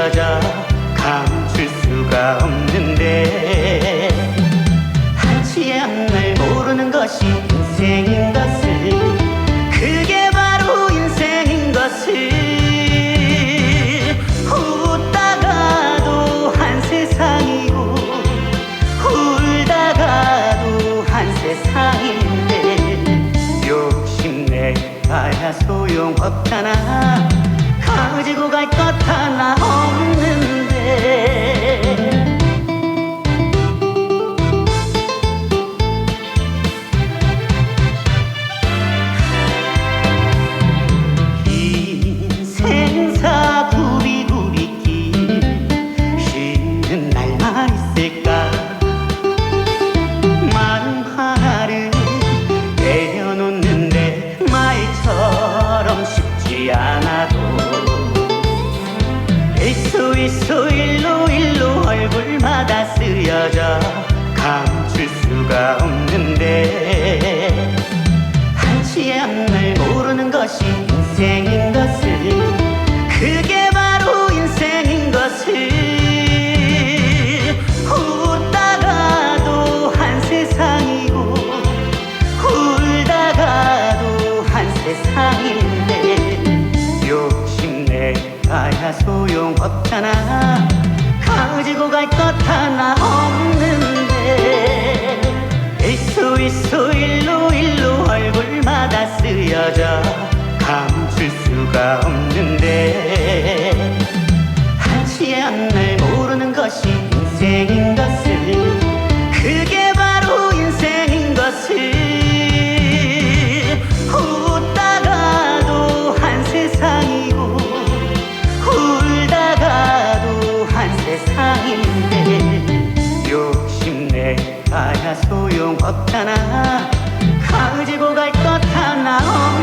쓰여져 감출 수가 없는데 한치의 앞날 모르는 것이 인생인 것을 그게 바로 인생인 것을. 웃다가도 한 세상이고 울다가도 한 세상인데 욕심내 봐야 소용없잖아 가지고 갈것 하나 없 없는데 한치의 앞날 모르는 것이 인생인 것을. 그게 바로 인생인 것을. 웃다가도 한 세상이고 울다가도 한 세상인데. 욕심내봐야 소용없잖아. 가지고 갈 것 하나 없는데 수가 없는데 한시한 날 모르는 것이 인생인 것을. 그게 바로 인생인 것을. 웃다가도 한 세상이고 울다가도 한 세상인데. 욕심내 가야 소용없잖아. 가지고 갈 것 하나 없